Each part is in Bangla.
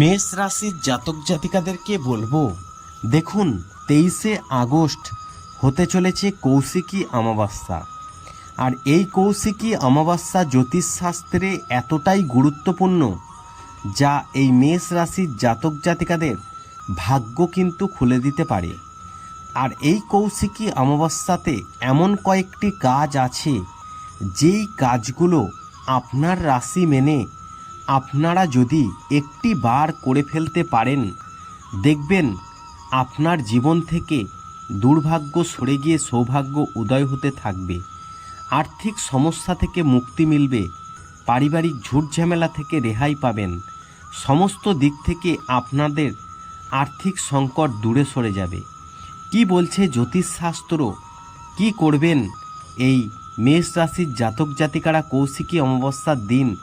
মেষ রাশির জাতক জাতিকাদেরকে বলব, দেখুন তেইশে আগস্ট হতে চলেছে কৌশিকী অমাবস্যা। আর এই কৌশিকী অমাবস্যা জ্যোতিষশাস্ত্রে এতটাই গুরুত্বপূর্ণ যা এই মেষ রাশির জাতক জাতিকাদের ভাগ্য কিন্তু খুলে দিতে পারে। আর এই কৌশিকী অমাবস্যাতে এমন কয়েকটি কাজ আছে, যেই কাজগুলো আপনার রাশি মেনে আপনারা যদি একটি বার করে ফেলতে পারেন, দেখবেন আপনার জীবন থেকে দুর্ভাগ্য সরে গিয়ে সৌভাগ্য উদয় হতে থাকবে। আর্থিক সমস্যা থেকে মুক্তি মিলবে, পারিবারিক ঝুট ঝামেলা থেকে রেহাই পাবেন, সমস্ত দিক থেকে আপনাদের আর্থিক সংকট দূরে সরে যাবে। কি বলছে জ্যোতিষশাস্ত্র কি করবেন? এই মেষ রাশির জাতক জাতিকারা কৌশিকী অমাবস্যার দিন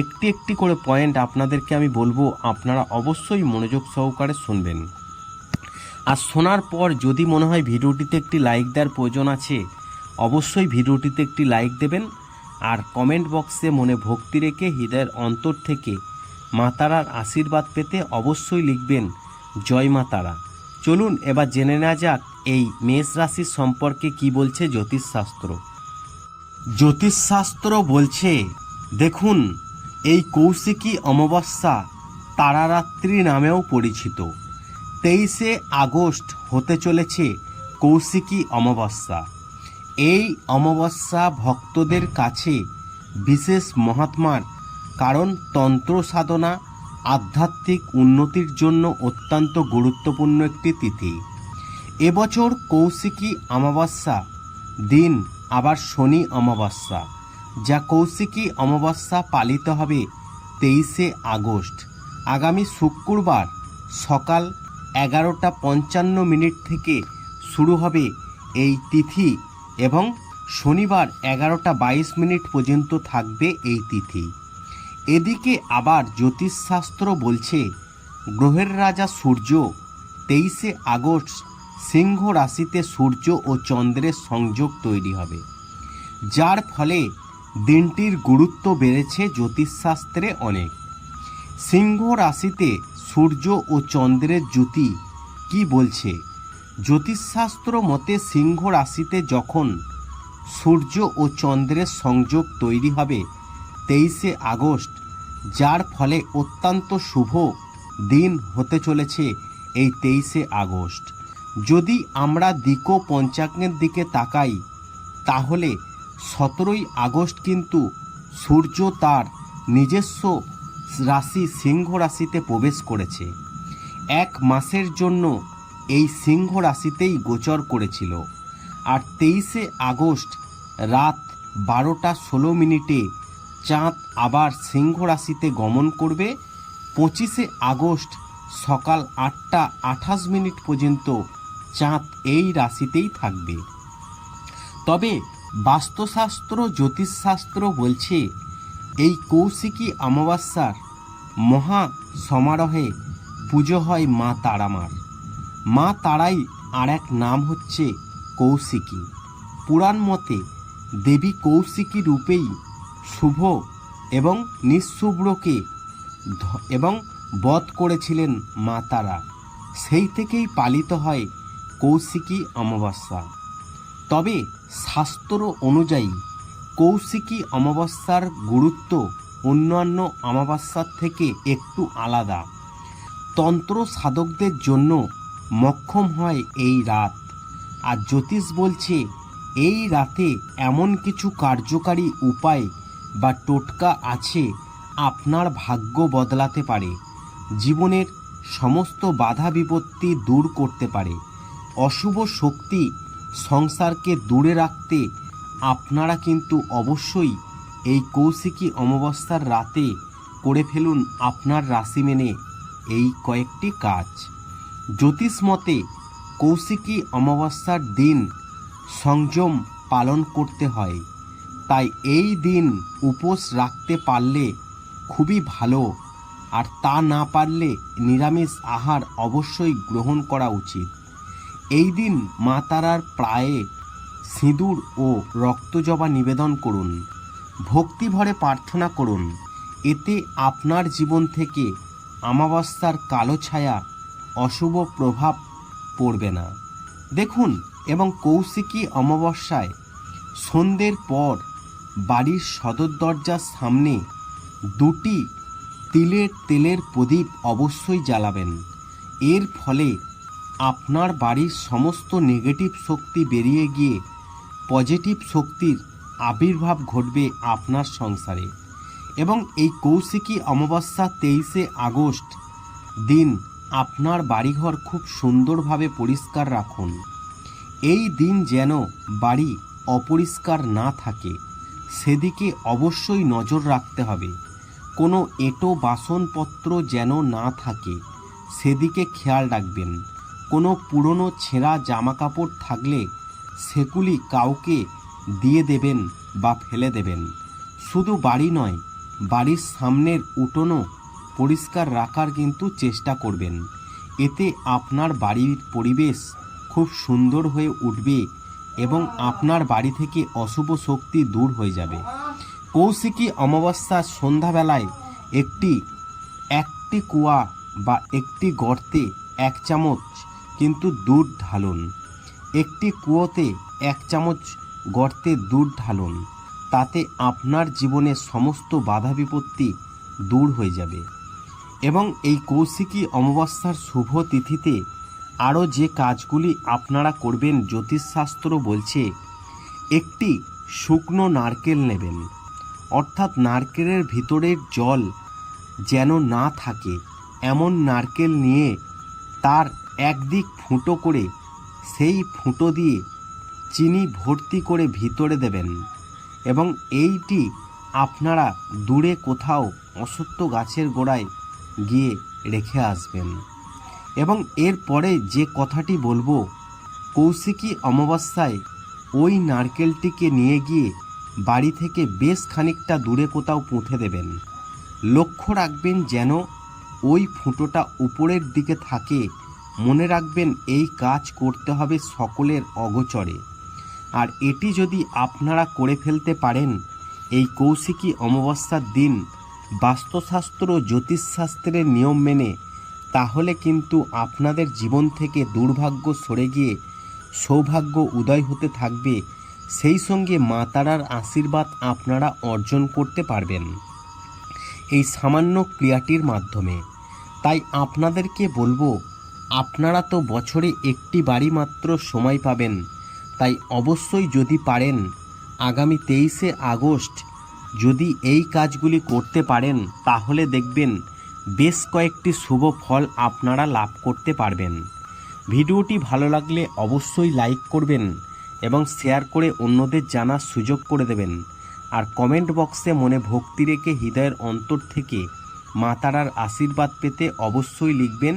একটি একটি করে পয়েন্ট আপনাদেরকে আমি বলব, আপনারা অবশ্যই মনোযোগ সহকারে শুনবেন। আর শোনার পর যদি মনে হয় ভিডিওটিতে একটি লাইক দেওয়ার প্রয়োজন আছে, অবশ্যই ভিডিওটিতে একটি লাইক দেবেন আর কমেন্ট বক্সে মনে ভক্তি রেখে হৃদয়ের অন্তর থেকে মাতারার আশীর্বাদ পেতে অবশ্যই লিখবেন, জয় মাতারা। চলুন এবার জেনে নেওয়া যাক এই মেষ রাশির সম্পর্কে কি বলছে জ্যোতিষশাস্ত্র। জ্যোতিষশাস্ত্র বলছে, দেখুন এই কৌশিকী অমাবস্যা তারারাত্রি নামেও পরিচিত। তেইশে আগস্ট হতে চলেছে কৌশিকী অমাবস্যা। এই অমাবস্যা ভক্তদের কাছে বিশেষ মহাত্মার কারণ তন্ত্র সাধনা, আধ্যাত্মিক উন্নতির জন্য অত্যন্ত গুরুত্বপূর্ণ একটি তিথি। এবছর কৌশিকী অমাবস্যা দিন, আবার শনি অমাবস্যা। যা কৌশিকী অমাবস্যা পালিত হবে তেইশে আগস্ট। আগামী শুক্রবার সকাল এগারোটা পঞ্চান্ন মিনিট থেকে শুরু হবে এই তিথি এবং শনিবার এগারোটা বাইশ মিনিট পর্যন্ত থাকবে এই তিথি। এদিকে আবার জ্যোতিষশাস্ত্র বলছে, গ্রহের রাজা সূর্য তেইশে আগস্ট সিংহ রাশিতে সূর্য ও চন্দ্রের সংযোগ তৈরি হবে, যার ফলে দিনটির গুরুত্ব বেড়েছে জ্যোতিষশাস্ত্রে অনেক। সিংহ রাশিতে সূর্য ও চন্দ্রের জ্যোতি কি বলছে? জ্যোতিষশাস্ত্র মতে সিংহ রাশিতে যখন সূর্য ও চন্দ্রের সংযোগ তৈরি হবে তেইশে আগস্ট, যার ফলে অত্যন্ত শুভ দিন হতে চলেছে এই তেইশে আগস্ট। যদি আমরা দিকো পঞ্চাঙ্গের দিকে তাকাই, তাহলে সতেরোই আগস্ট কিন্তু সূর্য তার নিজস্ব রাশি সিংহ রাশিতে প্রবেশ করেছে। এক মাসের জন্য এই সিংহ রাশিতেই গোচর করেছিল। আর তেইশে আগস্ট রাত বারোটা ষোলো মিনিটে চাঁদ আবার সিংহ রাশিতে গমন করবে। পঁচিশে আগস্ট সকাল আটটা আঠাশ মিনিট পর্যন্ত চাঁদ এই রাশিতেই থাকবে। তবে বাস্তুশাস্ত্র, জ্যোতিষশাস্ত্র বলছে, এই কৌশিকী অমাবস্যার মহা সমারোহে পুজো হয় মা তারামার। মা তারাই আর এক নাম হচ্ছে কৌশিকী। পুরাণ মতে দেবী কৌশিকী রূপেই শুভ এবং নিঃশুভ্রকে এবং বধ করেছিলেন মা তারা। সেই থেকেই পালিত হয় কৌশিকী অমাবস্যা। তবে শাস্ত্র অনুযায়ী কৌশিকী অমাবস্যার গুরুত্ব অন্যান্য অমাবস্যার থেকে একটু আলাদা। তন্ত্র সাধকদের জন্য মক্ষম হয় এই রাত। আর জ্যোতিষ বলছে, এই রাতে এমন কিছু কার্যকারী উপায় বা টোটকা আছে আপনার ভাগ্য বদলাতে পারে। জীবনের সমস্ত বাধা বিপত্তি দূর করতে পারে। অশুভ শক্তি সংসারকে দূরে রাখতে আপনারা কিন্তু অবশ্যই এই কৌশিকী অমাবস্যার রাতে করে ফেলুন আপনার রাশি মেনে এই কয়েকটি কাজ। জ্যোতিষ মতে, কৌশিকী অমাবস্যার দিন সংযম পালন করতে হয়। তাই এই দিন উপোস রাখতে পারলে খুবই ভালো। আর তা না পারলে নিরামিষ আহার অবশ্যই গ্রহণ করা উচিত। এই দিন মা তারার প্রায়ে সিঁদুর ও রক্তজবা নিবেদন করুন। ভক্তি ভরে প্রার্থনা করুন। এতে আপনার জীবন থেকে আমাবস্যার কালো ছায়া, অশুভ প্রভাব পড়বে না। দেখুন, এবং কৌশিকী অমাবস্যায় সন্ধ্যের পর বাড়ির সদর দরজার সামনে দুটি তিলের তেলের প্রদীপ অবশ্যই জ্বালাবেন। এর ফলে আপনার বাড়ির সমস্ত নেগেটিভ শক্তি বেরিয়ে গিয়ে পজিটিভ শক্তির আবির্ভাব ঘটবে আপনার সংসারে। এবং এই কৌশিকী অমাবস্যা তেইশে আগস্ট দিন আপনার বাড়িঘর খুব সুন্দরভাবে পরিষ্কার রাখুন। এই দিন যেন বাড়ি অপরিষ্কার না থাকে, সেদিকে অবশ্যই নজর রাখতে হবে। কোনো এঁটো বাসনপত্র যেন না থাকে, সেদিকে খেয়াল রাখবেন। কোনো পুরনো ছেঁড়া জামাকাপড় থাকলে সেগুলি কাউকে দিয়ে দেবেন বা ফেলে দেবেন। শুধু বাড়ি নয়, বাড়ির সামনের উঠোনও পরিষ্কার রাখার কিন্তু চেষ্টা করবেন। এতে আপনার বাড়ির পরিবেশ খুব সুন্দর হয়ে উঠবে এবং আপনার বাড়ি থেকে অশুভ শক্তি দূর হয়ে যাবে। কৌশিকী অমাবস্যার সন্ধ্যাবেলায় একটি একটি কুয়া বা একটি গর্তে এক চামচ কিন্তু দুধ ঢালুন। একটি কুয়োতে এক চামচ গর্তে দুধ ঢালুন, তাতে আপনার জীবনের সমস্ত বাধা বিপত্তি দূর হয়ে যাবে। এবং এই কৌশিকী অমাবস্যার শুভ তিথিতে আরও যে কাজগুলি আপনারা করবেন, জ্যোতিষশাস্ত্র বলছে, একটি শুকনো নারকেল নেবেন। অর্থাৎ নারকেলের ভিতরের জল যেন না থাকে, এমন নারকেল নিয়ে তার একদিক ফুটো করে, সেই ফুটো দিয়ে চিনি ভর্তি করে ভিতরে দেবেন। এবং এইটি আপনারা দূরে কোথাও অসত্য গাছের গোড়ায় গিয়ে রেখে আসবেন। এবং এরপরে যে কথাটি বলব, কৌশিকী অমাবস্যায় ওই নারকেলটিকে নিয়ে গিয়ে বাড়ি থেকে বেশ খানিকটা দূরে কোথাও পুঁতে দেবেন। লক্ষ্য রাখবেন যেন ওই ফুটোটা উপরের দিকে থাকে মনে রাখবেন, এই কাজ করতে হবে সকলের অগোচরে। আর এটি যদি আপনারা করে ফেলতে পারেন, এই কৌশিকী অমাবস্যার দিন বাস্তুশাস্ত্র ও জ্যোতিষশাস্ত্রের নিয়ম মেনে, তাহলে কিন্তু আপনাদের জীবন থেকে দুর্ভাগ্য সরে গিয়ে সৌভাগ্য উদয় হতে থাকবে। সেই সঙ্গে মা তারার আশীর্বাদ আপনারা অর্জন করতে পারবেন। এই সামান্য ক্রিয়াটির মাধ্যমে। তাই আপনাদেরকে বলব আপনারা তো বছরে একটি বাড়ি মাত্র সময় পাবেন, তাই অবশ্যই যদি পারেন, আগামী তেইশে আগস্ট যদি এই কাজগুলি করতে পারেন, তাহলে দেখবেন বেশ কয়েকটি শুভ ফল আপনারা লাভ করতে পারবেন। ভিডিওটি ভালো লাগলে অবশ্যই লাইক করবেন এবং শেয়ার করে অন্যদের জানার সুযোগ করে দেবেন। আর কমেন্ট বক্সে মনে ভক্তি রেখে হৃদয়ের অন্তর থেকে মাতারার আশীর্বাদ পেতে অবশ্যই লিখবেন